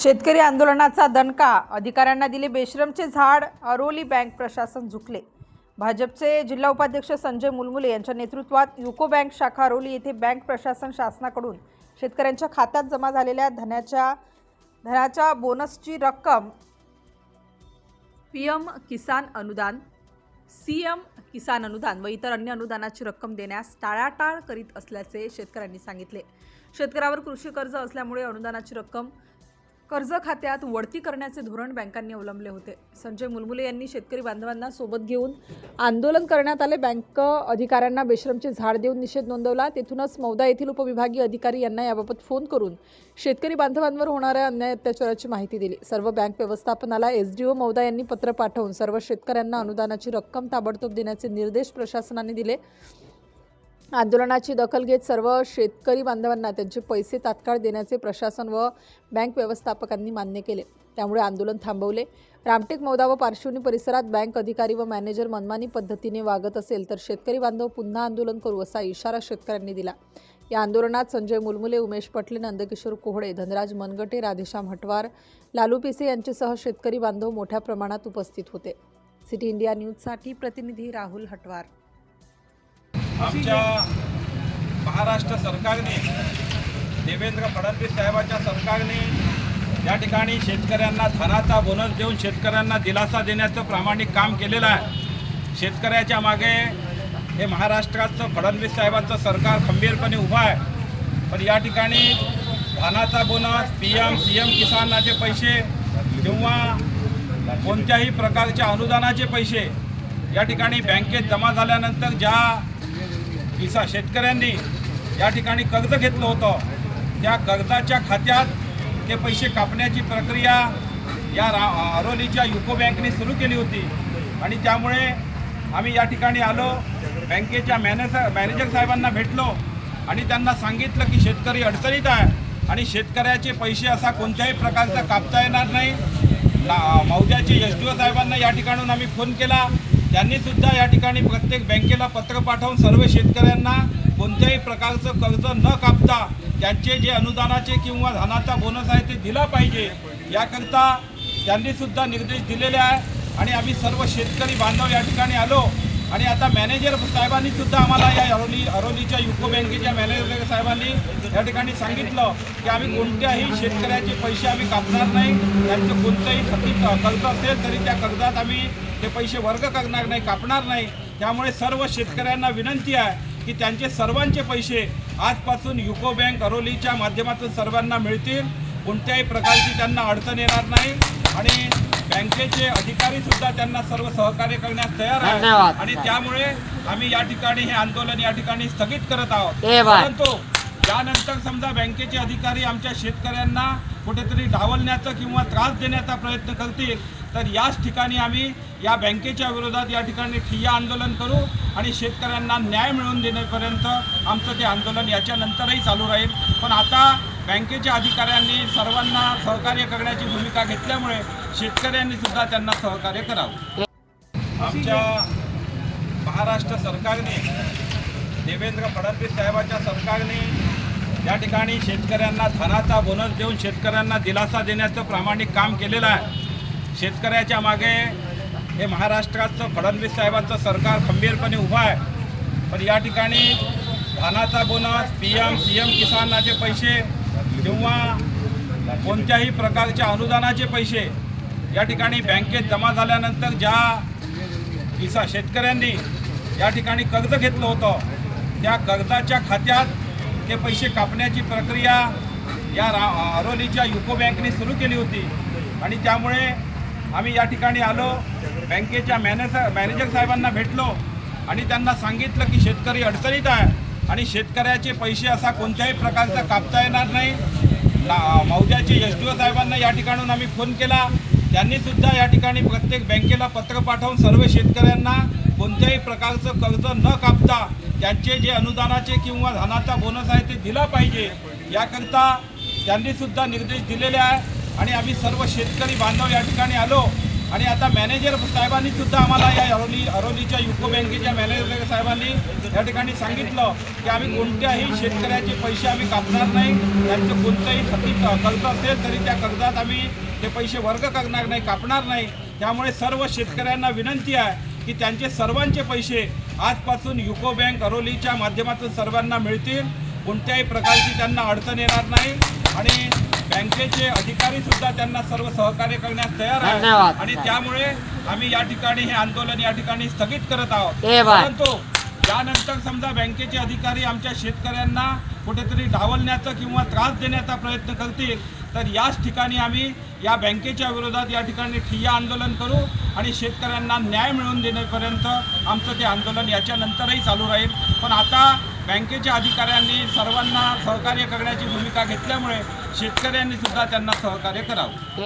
शेतकरी आंदोलनाचा दणका अधिकाऱ्यांना दिले बेश्रमचे झाड अरोली बँक प्रशासन झुकले. भाजपचे जिल्हा उपाध्यक्ष संजय मुलमुले यांच्या नेतृत्वात युको बँक शाखा अरोली येथे बँक प्रशासन शासनाकडून शेतकऱ्यांच्या खात्यात जमा झालेल्या धनाच्या धनाच्या बोनसची रक्कम पी एम किसान अनुदान सी एम किसान अनुदान व इतर अन्य अनुदानाची रक्कम देण्यास टाळाटाळ करीत असल्याचे शेतकऱ्यांनी सांगितले. शेतकऱ्यावर कृषी कर्ज असल्यामुळे अनुदानाची रक्कम कर्ज खात्यात वळती करण्याचे धोरण बँकांनी अवलंबले होते. संजय मुलमुले यांनी शेतकरी बांधवांना सोबत घेऊन आंदोलन करण्यात आले. बँक अधिकाऱ्यांना बेशरमचे झाड देऊन निषेध नोंदवला. तेथूनच मौदा येथील उपविभागीय अधिकारी यांना याबाबत फोन करून शेतकरी बांधवांवर होणाऱ्या अन्याय अत्याचाराची माहिती दिली. सर्व बँक व्यवस्थापनाला एस डी ओ मौदा यांनी पत्र पाठवून सर्व शेतकऱ्यांना अनुदानाची रक्कम ताबडतोब देण्याचे निर्देश प्रशासनाने दिले. आंदोलनाची दखल घेत सर्व शेतकरी बांधवांना त्यांचे पैसे तात्काळ देण्याचे प्रशासन व बँक व्यवस्थापकांनी मान्य केले. त्यामुळे आंदोलन थांबवले. रामटेक मौदा व पार्श्वनी परिसरात बँक अधिकारी व मॅनेजर मनमानी पद्धतीने वागत असेल तर शेतकरी बांधव पुन्हा आंदोलन करू असा इशारा शेतकऱ्यांनी दिला. या आंदोलनात संजय मुलमुले उमेश पटले नंदकिशोर कोहळे धनराज मनगटे राधेश्याम हटवार लालू पिसे यांच्यासह शेतकरी बांधव मोठ्या प्रमाणात उपस्थित होते. सिटी इंडिया न्यूजसाठी प्रतिनिधी राहुल हटवार. आमच्या महाराष्ट्र सरकारने देवेंद्र फडणवीस साहेबांच्या सरकारने या ठिकाणी शेतकऱ्यांना धनाचा बोनस देऊन शेतकऱ्यांना दिलासा देण्याचं प्रामाणिक काम केलेलं आहे. शेतकऱ्याच्या मागे हे महाराष्ट्राचं फडणवीस साहेबांचं सरकार खंबीरपणे उभं आहे. पण या ठिकाणी धानाचा bonus P M C M किसानाचे पैसे किंवा कोणत्याही प्रकारच्या अनुदानाचे पैसे या ठिकाणी बँकेत जमा झाल्यानंतर ज्या किसा शेतकऱ्यांनी या ठिकाणी कर्ज घेतलं होतं. त्या कर्जाच्या खात्यात ते पैसे कापण्याची प्रक्रिया या रा अरोलीच्या युको बँकने सुरू केली होती. आणि त्यामुळे आम्ही या ठिकाणी आलो बँकेच्या मॅनेजर मॅनेजर साहेबांना भेटलो आणि त्यांना सांगितलं की शेतकरी अडचणीत आहे आणि शेतकऱ्याचे पैसे असा कोणत्याही प्रकारचा कापता येणार नाही. ना- मौद्याचे एस डी ओ साहेबांना या ठिकाणून आम्ही फोन केला. त्यांनी सुद्धा या ठिकाणी प्रत्येक बँकेला पत्र पाठवून सर्व शेतकऱ्यांना कोणत्याही प्रकारचं कर्ज न कापता त्यांचे जे अनुदानाचे किंवा धनाचा बोनस आहे ते दिला पाहिजे. याकरता त्यांनी सुद्धा निर्देश दिलेले आहे. आणि आम्ही सर्व शेतकरी बांधव या ठिकाणी आलो. आणि आता मॅनेजर साहेबांनी सुद्धा आम्हाला या अरोली अरोलीच्या युको बँकेच्या मॅनेजर साहेबांनी या ठिकाणी सांगितलं की आम्ही कोणत्याही शेतकऱ्याचे पैसे आम्ही कापणार नाही. त्यांचं कोणतंही थकीत कर्ज असेल तरी त्या कर्जात आम्ही ते पैसे वर्ग करणार नाही कापणार नाही. त्यामुळे सर्व शेतकऱ्यांना विनंती आहे की त्यांचे सर्वांचे पैसे आजपासून युको बँक अरोलीच्या माध्यमातून सर्वांना मिळतील. कोणत्याही प्रकारची त्यांना अडचण येणार नाही. आणि बँकेचे अधिकारी सुद्धा त्यांना सर्व सहकार्य करण्यास तयार आहे. आणि त्यामुळे आम्ही या ठिकाणी हे आंदोलन या ठिकाणी स्थगित करत आहोत ए बाय. परंतु यानंतर समजा बँकेचे अधिकारी आमच्या शेतकऱ्यांना कुठेतरी डावलण्याचा किंवा त्रास देण्याचा प्रयत्न करतील तर याच ठिकाणी आम्ही या बँकेच्या विरोधात या ठिकाणी ठिय्या आंदोलन करू आणि शेतकऱ्यांना न्याय मिळवून देण्यापर्यंत आमचं ते आंदोलन याच्यानंतरही चालू राहील पण आता बँकेच्या अधिकाऱ्यांनी सर्वांना सहकार्य करण्याची भूमिका घेतल्यामुळे शेतकऱ्यांनी सुद्धा त्यांना सहकार्य करावं. आमच्या महाराष्ट्र सरकारने देवेंद्र फडणवीस साहेबांच्या सरकारने या ठिकाणी शेतकऱ्यांना धनाचा बोनस देऊन शेतकऱ्यांना दिलासा देण्याचं प्रामाणिक काम केलेलं आहे. शेतकऱ्याच्या मागे हे महाराष्ट्राचं फडणवीस साहेबांचं सरकार खंबीरपणे उभं आहे. पण या ठिकाणी धानाचा bonus P M C M किसानाचे पैसे किंवा कोणत्याही प्रकारच्या अनुदानाचे पैसे या ठिकाणी बँकेत जमा झाल्यानंतर ज्या किसा शेतकऱ्यांनी या ठिकाणी कर्ज घेतलं होतं त्या कर्जाच्या खात्यात ते पैसे कापण्याची प्रक्रिया या रा अरोलीच्या युको बँकने सुरू केली होती. आणि त्यामुळे आम्ही या ठिकाणी आलो बँकेच्या मॅनेजर मॅनेजर साहेबांना भेटलो आणि त्यांना सांगितलं की शेतकरी अडचणीत आहे. आणि शेतकऱ्याचे पैसे असा कोणत्याही प्रकारचा कापता येणार नाही. ना- मौद्याचे एस डी ओ साहेबांना या ठिकाणून आम्ही फोन केला. त्यांनी सुद्धा या ठिकाणी प्रत्येक बँकेला पत्र पाठवून सर्व शेतकऱ्यांना कोणत्याही प्रकारचं कर्ज न कापता त्यांचे जे अनुदानाचे किंवा धनाचा बोनस आहे ते दिला पाहिजे. याकरता त्यांनी सुद्धा निर्देश दिलेले आहे. आणि आम्ही सर्व शेतकरी बांधव या ठिकाणी आलो. आणि आता मॅनेजर साहेबांनी सुद्धा आम्हाला या अरोली अरोलीच्या युको बँकेच्या मॅनेजर साहेबांनी या ठिकाणी सांगितलं की आम्ही कोणत्याही शेतकऱ्याचे पैसे आम्ही कापणार नाही. त्यांचं कोणतंही थकीत कर्ज असेल तरी त्या कर्जात आम्ही ते पैसे वर्ग करणार नाही कापणार नाही. त्यामुळे सर्व शेतकऱ्यांना विनंती आहे की त्यांचे सर्वांचे पैसे आजपासून युको बँक अरोलीच्या माध्यमातून सर्वांना मिळतील. कोणत्याही प्रकारची त्यांना अडचण येणार नाही. आणि बँकेचे अधिकारी सुद्धा त्यांना सर्व सहकार्य करण्यास तयार आहे धन्यवाद. आणि त्यामुळे आम्ही या ठिकाणी हे आंदोलन या ठिकाणी स्थगित करत आहोत. परंतु यानंतर समजा बँकेचे अधिकारी आमच्या शेतकऱ्यांना कुठेतरी डावलण्याचा किंवा त्रास देण्याचा प्रयत्न करतील तर याच ठिकाणी आम्ही या बँकेच्या विरोधात या ठिकाणी ठिय्या आंदोलन करू आणि शेतकऱ्यांना न्याय मिळवून देण्यापर्यंत आमचं ते आंदोलन याच्यानंतरही चालू राहील पण आता बँकेच्या अधिकाऱ्यांनी सर्वांना सहकार्य करण्याची भूमिका घेतल्यामुळे शेतकऱ्यांनी सुद्धा त्यांना सहकार्य करावं.